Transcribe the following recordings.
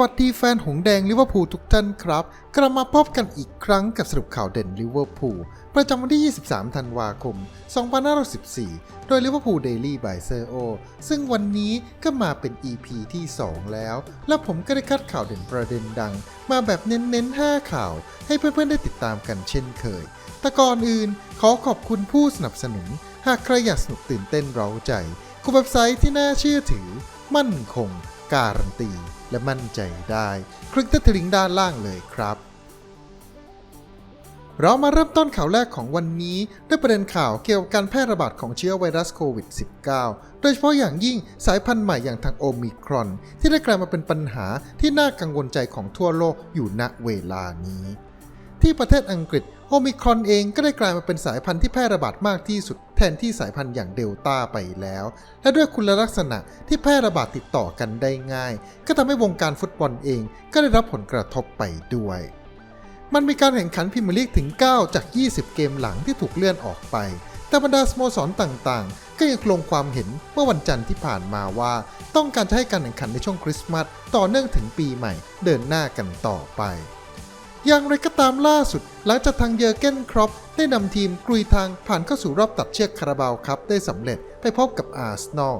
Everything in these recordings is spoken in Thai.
สวัสดีแฟนหงแดงลิเวอร์พูลทุกท่านครับ กลับมาพบกันอีกครั้งกับสรุปข่าวเด่นลิเวอร์พูลประจำวันที่ 23 ธันวาคม 2514 โดยลิเวอร์พูลเดลี่บายเซอร์โอซึ่งวันนี้ก็มาเป็น EP ที่ 2 แล้ว และผมก็ได้คัดข่าวเด่นประเด็นดัง มาแบบเน้นๆ 5 ข่าว ให้เพื่อนๆ ได้ติดตามกันเช่นเคย แต่ก่อนอื่นขอขอบคุณผู้สนับสนุน หากใครอยากสนุกตื่นเต้นเร้าใจกูเว็บไซต์ที่น่าเชื่อถือ มั่นคง การันตี และมั่นใจได้ คลิกที่ลิงก์ด้านล่างเลยครับ เรามาเริ่มต้นข่าวแรกของวันนี้ด้วยประเด็นข่าวเกี่ยวกับการแพร่ระบาดของเชื้อไวรัสโควิด -19 โดยเฉพาะอย่างยิ่งสายพันธุ์ใหม่อย่างทางโอมิครอน ที่ได้กลายมาเป็นปัญหาที่น่ากังวลใจของทั่วโลกอยู่ณเวลานี้ ที่ประเทศอังกฤษโอมิครอนเองก็ได้กลายมาเป็นสายพันธุ์ที่แพร่ระบาดมากที่สุด แทนที่สายพันธุ์อย่างเดลต้าไปแล้ว และด้วยคุณลักษณะที่แพร่ระบาดติดต่อกันได้ง่าย ก็ทำให้วงการฟุตบอลเองก็ได้รับผลกระทบไปด้วย มันมีการแข่งขันพรีเมียร์ลีกถึง 9 จาก 20 เกมหลังที่ถูกเลื่อนออกไป แต่บรรดาสโมสรต่างๆ ก็ยังคงความเห็นเมื่อวันจันทร์ที่ผ่านมาว่า ต้องการจะให้การแข่งขันในช่วงคริสต์มาสต่อเนื่องถึงปีใหม่ เดินหน้ากันต่อไป อย่างไรก็ตามล่าสุด หลังจากทางเยอร์เกนครอปได้นำทีมกลุยทางผ่านเข้าสู่รอบตัดเชือกคาราบาวครับได้สำเร็จไปพบกับอาร์เซนอล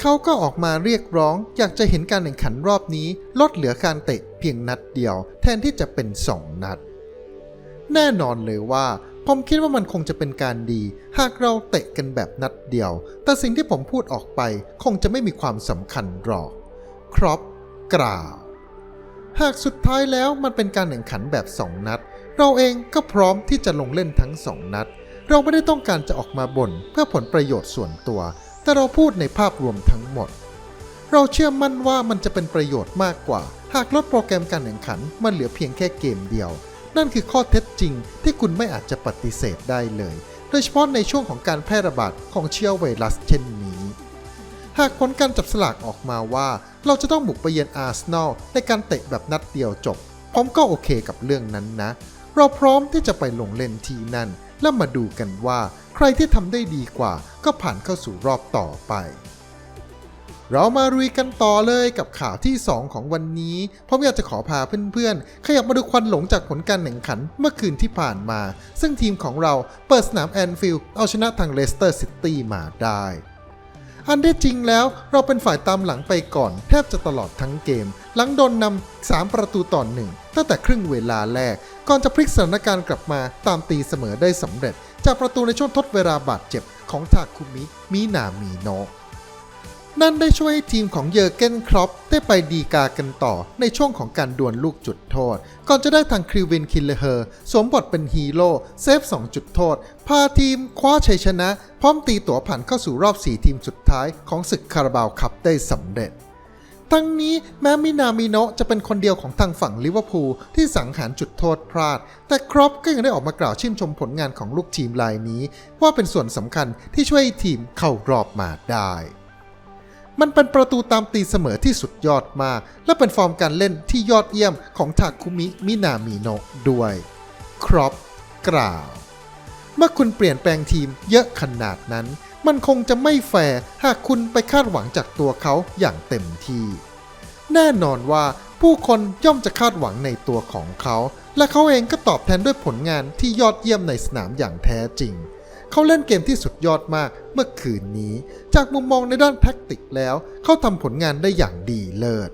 เขาก็ออกมาเรียกร้อง อยากจะเห็นการแข่งขันรอบนี้ ลดเหลือการเตะเพียงนัดเดียว แทนที่จะเป็น 2 นัด แน่นอนเลยว่า ผมคิดว่ามันคงจะเป็นการดี หากเราเตะกันแบบนัดเดียว แต่สิ่งที่ผมพูดออกไปคงจะไม่มีความสำคัญหรอก ครอปกล่าว หากสุดท้ายแล้วมันเป็นการแข่งขันแบบ 2 นัด เราเองก็พร้อมที่จะลงเล่นทั้ง 2 นัด เราไม่ได้ต้องการจะออกมาบ่นเพื่อผลประโยชน์ส่วนตัว แต่เราพูดในภาพรวมทั้งหมด เราเชื่อมั่นว่ามันจะเป็นประโยชน์มากกว่า หากลดโปรแกรมการแข่งขันมันเหลือเพียงแค่เกมเดียว นั่นคือข้อเท็จจริงที่คุณไม่อาจจะปฏิเสธได้เลย โดยเฉพาะในช่วงของการแพร่ระบาดของเชื้อไวรัสเช่น หากผลการจับสลากออกมาว่า เราจะต้องบุกไปเยือนอาร์เซนอลในการเตะแบบนัดเดียวจบ ผมก็โอเคกับเรื่องนั้นนะ เราพร้อมที่จะไปลงเล่นที่นั่น แล้วมาดูกันว่า ใครที่ทำได้ดีกว่า ก็ผ่านเข้าสู่รอบต่อไปเรามารุยกันต่อเลยกับข่าวที่ 2 ของวันนี้ ผมอยากจะขอพาเพื่อนๆ ขยับมาดูควันหลงจากผลการแข่งขันเมื่อคืนที่ผ่านมา ซึ่งทีมของเราเปิดสนามแอนฟิลด์เอาชนะทางเลสเตอร์ซิตี้มาได้ อันที่จริงแล้วเราเป็นฝ่ายตามหลังไปก่อน แทบจะตลอดทั้งเกม หลังโดนนำ3ประตูต่อหนึ่งตั้งแต่ครึ่งเวลาแรก ก่อนจะพลิกสถานการณ์กลับมาตามตีเสมอได้สำเร็จ จากประตูในช่วงทดเวลาบาดเจ็บของทาคุมิมินามิโนะ นั่นได้ช่วยให้ทีมของเยอร์เกนครอปได้ไปดีกากันต่อในช่วงของการดวลลูกจุดโทษ ก่อนจะได้ทางคริวินคิลเลเฮอร์สวมบทเป็นฮีโร่เซฟ 2 จุดโทษ พาทีมคว้าชัยชนะ พร้อมตีตั๋วผ่านเข้าสู่รอบ 4 ทีมสุดท้ายของศึกคาราบาวคัพได้สำเร็จทั้งนี้แม้มินามิโนะจะเป็นคนเดียวของทางฝั่งลิเวอร์พูลที่สังหารจุดโทษพลาด แต่ครอปก็ยังได้ออกมากล่าวชื่นชมผลงานของลูกทีมรายนี้ ว่าเป็นส่วนสำคัญที่ช่วยให้ทีมเข้ารอบมาได้ มันเป็นประตูตามตีเสมอที่สุดยอดมาก และเป็นฟอร์มการเล่นที่ยอดเยี่ยมของทาคุมิ มินามิโนะด้วย ครอปกล่าว เมื่อคุณเปลี่ยนแปลงทีมเยอะขนาดนั้น มันคงจะไม่แฟร์หากคุณไปคาดหวังจากตัวเขาอย่างเต็มที่ แน่นอนว่าผู้คนย่อมจะคาดหวังในตัวของเขา และเขาเองก็ตอบแทนด้วยผลงานที่ยอดเยี่ยมในสนามอย่างแท้จริง เขาเล่นเกมที่สุดยอดมากเมื่อคืนนี้ จากมุมมองในด้านแท็กติกแล้ว เขาทำผลงานได้อย่างดีเลิศ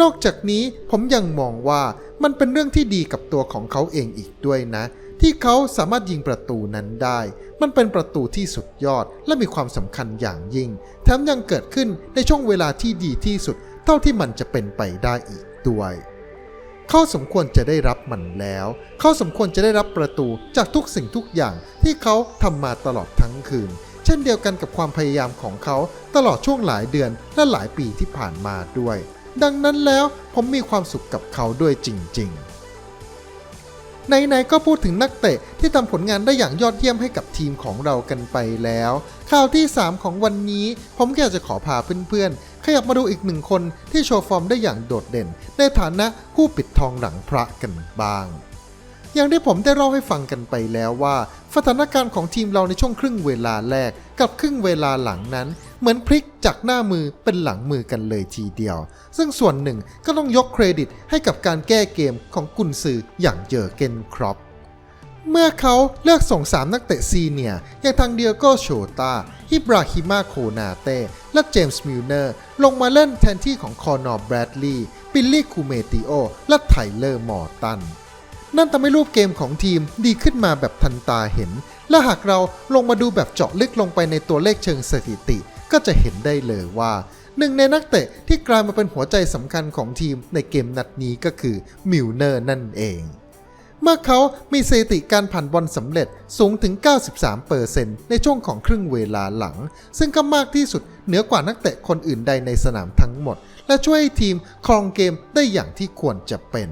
นอกจากนี้ผมยังมองว่ามันเป็นเรื่องที่ดีกับตัวของเขาเองอีกด้วยนะ ที่เขาสามารถยิงประตูนั้นได้ มันเป็นประตูที่สุดยอดและมีความสำคัญอย่างยิ่ง แถมยังเกิดขึ้นในช่วงเวลาที่ดีที่สุด เท่าที่มันจะเป็นไปได้อีกด้วย เขาสมควรจะได้รับมันแล้ว เขาสมควรจะได้รับประตูจากทุกสิ่งทุกอย่างที่เขาทำมาตลอดทั้งคืน เช่นเดียวกันกับความพยายามของเขาตลอดช่วงหลายเดือนและหลายปีที่ผ่านมาด้วย ดังนั้นแล้วผมมีความสุขกับเขาด้วยจริง ๆไหนๆก็พูดถึงนักเตะที่ทำผลงานได้อย่างยอดเยี่ยมให้กับทีมของเรากันไปแล้ว ข่าวที่ 3 ของวันนี้ ผมแค่จะขอพาเพื่อนๆ ขยับมาดูอีกหนึ่งคนที่โชว์ฟอร์มได้อย่างโดดเด่น ในฐานะผู้ปิดทองหลังพระกันบ้าง อย่างที่ผมได้เล่าให้ฟังกันไปแล้วว่า สถานการณ์ของทีมเราในช่วงครึ่งเวลาแรกกับครึ่งเวลาหลังนั้น เหมือนพลิกจากหน้ามือเป็นหลังมือกันเลยทีเดียว ซึ่งส่วนหนึ่งก็ต้องยกเครดิตให้กับการแก้เกมของกุนซืออย่างเยอเกนครอป เมื่อเขาเลือกส่ง3นักเตะซีเนียอย่างทางเดียโกโชตาฮิบราฮิมาโคนาเต้และเจมส์มิลเนอร์ ลงมาเล่นแทนที่ของคอนอร์แบรดลีย์บิลลี่คูเมติโอ และไทเลอร์มอร์ตัน นั่นทำให้รูปเกมของทีมดีขึ้นมาแบบทันตาเห็น และหากเราลงมาดูแบบเจาะลึกลงไปในตัวเลขเชิงสถิติ ก็จะเห็นได้เลยว่าหนึ่งในนักเตะที่กลายมาเป็นหัวใจสำคัญของทีมในเกมนัดนี้ก็คือมิลเนอร์นั่นเอง เมื่อเขามีสถิติการผ่านบอลสำเร็จสูงถึง 93%ในช่วงของครึ่งเวลาหลัง ซึ่งก็มากที่สุดเหนือกว่านักเตะคนอื่นใดในสนามทั้งหมด และช่วยให้ทีมครองเกมได้อย่างที่ควรจะเป็น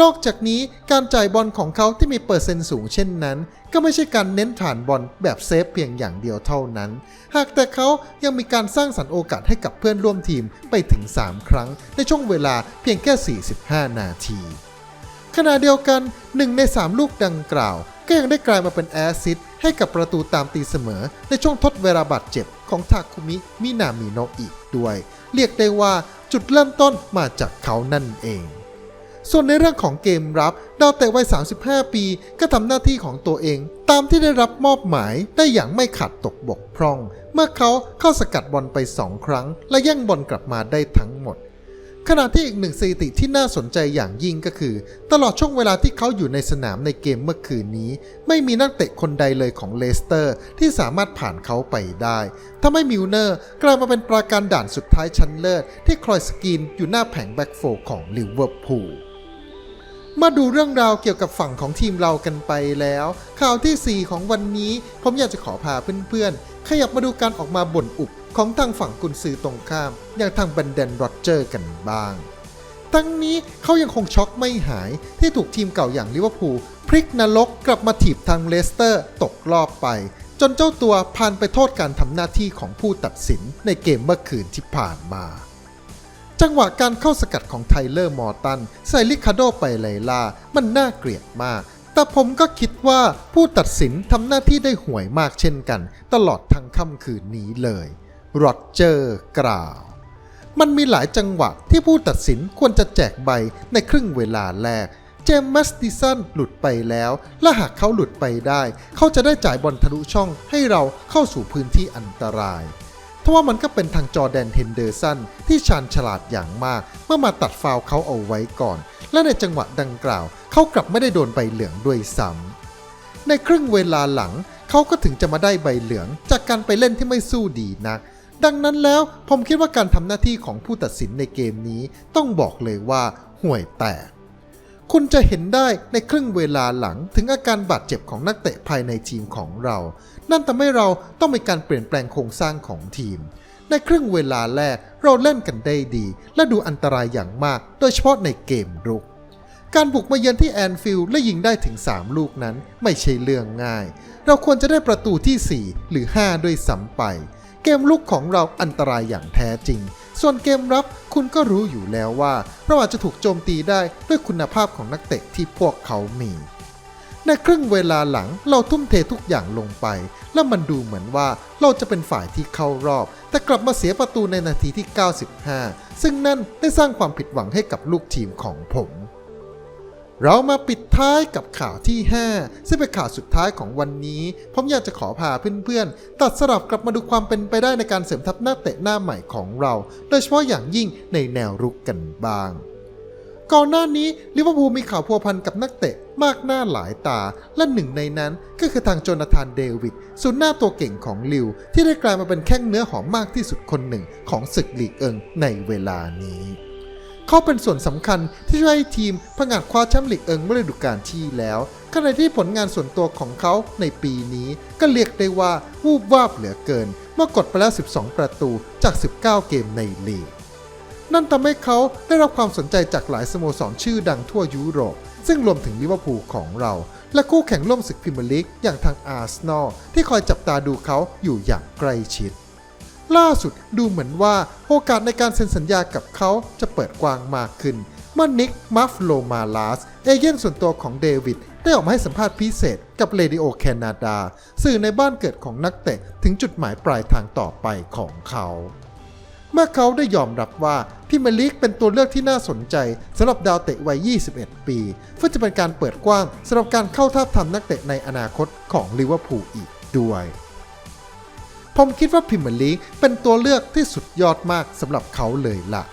นอกจากนี้การจ่ายบอลของเขาที่มีเปอร์เซ็นต์สูงเช่นนั้น ก็ไม่ใช่การเน้นฐานบอลแบบเซฟเพียงอย่างเดียวเท่านั้น หากแต่เขายังมีการสร้างสรรค์โอกาสให้กับเพื่อนร่วมทีมไปถึง 3 ครั้งในช่วงเวลาเพียงแค่ 45 นาที ขณะเดียวกัน 1 ใน 3 ลูกดังกล่าว ก็ยังได้กลายมาเป็นแอซิสต์ให้กับประตูตามตีเสมอ ในช่วงทดเวลาบาดเจ็บของทาคุมิมินามิโนะอีกด้วย เรียกได้ว่าจุดเริ่มต้นมาจากเขานั่นเอง ส่วนในเรื่องของเกมรับดาวเตะวัย 35 ปี ก็ทำหน้าที่ของตัวเอง ตามที่ได้รับมอบหมายได้อย่างไม่ขาดตกบกพร่อง เมื่อเขาเข้าสกัดบอลไป 2 ครั้ง และแย่งบอลกลับมาได้ทั้งหมด ขณะที่อีกหนึ่งสถิติที่น่าสนใจอย่างยิ่งก็คือ ตลอดช่วงเวลาที่เขาอยู่ในสนามในเกมเมื่อคืนนี้ ไม่มีนักเตะคนใดเลยของเลสเตอร์ ที่สามารถผ่านเขาไปได้ทำให้มิลเนอร์กลายมาเป็นปราการด่านสุดท้ายชั้นเลิศ ที่คอยสกรีนอยู่หน้าแผงแบ็กโฟของลิเวอร์พูลมาดูเรื่องราวเกี่ยวกับฝั่งของทีมเรากันไปแล้ว ข่าวทีสี่4 ของวันนี้ ผมอยากจะขอพาเพื่อนๆ ขยับมาดูการออกมาบ่นอุบ ของทางฝั่งกุนซือตรงข้าม อย่างทางบันเดนโรเจอร์กันบ้าง ทั้งนี้เขายังคงช็อกไม่หายที่ถูกทีมเก่าอย่างลิเวอร์พูลพลิกนรกกลับมาถีบทางเลสเตอร์ตกรอบไป จนเจ้าตัวผ่านไปโทษการทำหน้าที่ของผู้ตัดสินในเกมเมื่อคืนที่ผ่านมาจังหวะการเข้าสกัดของไทเลอร์มอร์ตันใส่ลิคาโดไปไลลา มันน่าเกลียดมาก แต่ผมก็คิดว่าผู้ตัดสินทำหน้าที่ได้ห่วยมากเช่นกัน ตลอดทั้งค่ำคืนนี้เลย โรเจอร์กล่าว มันมีหลายจังหวะที่ผู้ตัดสินควรจะแจกใบในครึ่งเวลาแรก เจมส์มัสติสันหลุดไปแล้ว และหากเขาหลุดไปได้ เขาจะได้จ่ายบอลทะลุช่องให้เราเข้าสู่พื้นที่อันตรายทว่ามันก็เป็นทางจอแดนเฮนเดอร์สันที่ชาญฉลาดอย่างมาก เมื่อมาตัดฟาวเขาเอาไว้ก่อน และในจังหวะดังกล่าว เขากลับไม่ได้โดนใบเหลืองด้วยซ้ำในครึ่งเวลาหลัง เขาก็ถึงจะมาได้ใบเหลือง จากการไปเล่นที่ไม่สู้ดีนัก ดังนั้นแล้วผมคิดว่าการทำหน้าที่ของผู้ตัดสินในเกมนี้ต้องบอกเลยว่าห่วยแตก คุณจะเห็นได้ในครึ่งเวลาหลังถึงอาการบาดเจ็บของนักเตะภายในทีมของเรา นั่นทำให้เราต้องมีการเปลี่ยนแปลงโครงสร้างของทีม ในครึ่งเวลาแรกเราเล่นกันได้ดี และดูอันตรายอย่างมาก โดยเฉพาะในเกมรุกการบุกมาเยือนที่แอนฟิลด์และยิงได้ถึง 3 ลูกนั้นไม่ใช่เรื่องง่าย เราควรจะได้ประตูที่ 4 หรือ 5 ด้วยซ้ำไป เกมลุกของเราอันตรายอย่างแท้จริง ส่วนเกมรับคุณก็รู้อยู่แล้วว่าเราอาจจะถูกโจมตีได้ด้วยคุณภาพของนักเตะที่พวกเขามี ในครึ่งเวลาหลังเราทุ่มเททุกอย่างลงไป และมันดูเหมือนว่าเราจะเป็นฝ่ายที่เข้ารอบ แต่กลับมาเสียประตูในนาทีที่ 95 ซึ่งนั่นได้สร้างความผิดหวังให้กับลูกทีมของผม เรามาปิดท้ายกับข่าวที่ 5 ซึ่งเป็นข่าวสุดท้ายของวันนี้ ผมอยากจะขอพาเพื่อนๆ ตัดสลับกลับมาดูความเป็นไปได้ในการเสริมทัพหน้าเตะหน้าใหม่ของเรา โดยเฉพาะอย่างยิ่งในแนวรุกกันบ้าง ก่อนหน้านี้ลิเวอร์พูลมีข่าวพัวพันกับนักเตะมากหน้าหลายตา และหนึ่งในนั้นก็คือทางโจนาธานเดวิดศูนย์หน้าตัวเก่งของลิว ที่ได้กลายมาเป็นแข้งเนื้อหอมมากที่สุดคนหนึ่งของศึกลีกเอิงในเวลานี้ เขาเป็นส่วนสำคัญที่ช่วยให้ทีมผงาดคว้าแชมป์ลีกเอิงเมื่อฤดูกาลที่แล้วขณะที่ผลงานส่วนตัวของเขาในปีนี้ก็เรียกได้ว่าวูบวาบเหลือเกิน เมื่อกดไปแล้ว 12 ประตูจาก 19 เกมในลีก นั่นทำให้เขาได้รับความสนใจจากหลายสโมสรชื่อดังทั่วยุโรป ซึ่งรวมถึงลิเวอร์พูลของเรา และคู่แข่งร่วมศึกพรีเมียร์ลีกอย่างทางอาร์เซนอลที่คอยจับตาดูเขาอยู่อย่างใกล้ชิด ล่าสุดดูเหมือนว่าโอกาสในการเซ็นสัญญากับเขาจะเปิดกว้างมากขึ้นเมื่อนิกมัฟโลมาลาส เอเย่นส่วนตัวของเดวิด ได้ออกมาให้สัมภาษณ์พิเศษกับเรดิโอแคนาดา สื่อในบ้านเกิดของนักเตะถึงจุดหมายปลายทางต่อไปของเขา เมื่อเขาได้ยอมรับว่าพิมลีกเป็นตัวเลือกที่น่าสนใจสำหรับดาวเตะวัย 21 ปีเพื่อจะเป็นการเปิดกว้างสำหรับการเข้าทาบทามนักเตะในอนาคตของลิเวอร์พูลอีกด้วย ผมคิดว่าพิมยร์ลีกเป็นตัวเลือกที่สุดยอดมากสำหรับเขาเลยล่ะ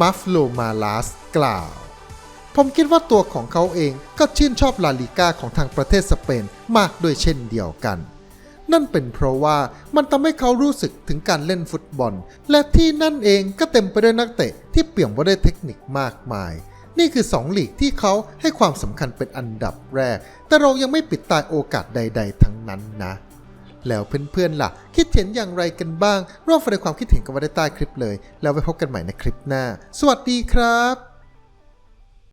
มัฟโลมาลาสกล่าว ผมคิดว่าตัวของเขาเองก็ชื่นชอบลาลิก้าของทางประเทศสเปนมากด้วยเช่นเดียวกัน นั่นเป็นเพราะว่ามันทำให้เขารู้สึกถึงการเล่นฟุตบอล และที่นั่นเองก็เต็มไปด้วยนักเตะที่เปี่ยมไปด้วยเทคนิคมากมายนี่คือสองลีกที่เขาให้ความสำคัญเป็นอันดับแรก แต่เรายังไม่ปิดตายโอกาสใด ๆ ทั้งนั้นนะ แล้วเพื่อนๆล่ะ คิดเห็นอย่างไรกันบ้าง ร่วมแสดงความคิดเห็นกันไว้ใต้คลิปเลย แล้วไว้พบกันใหม่ในคลิปหน้า สวัสดีครับ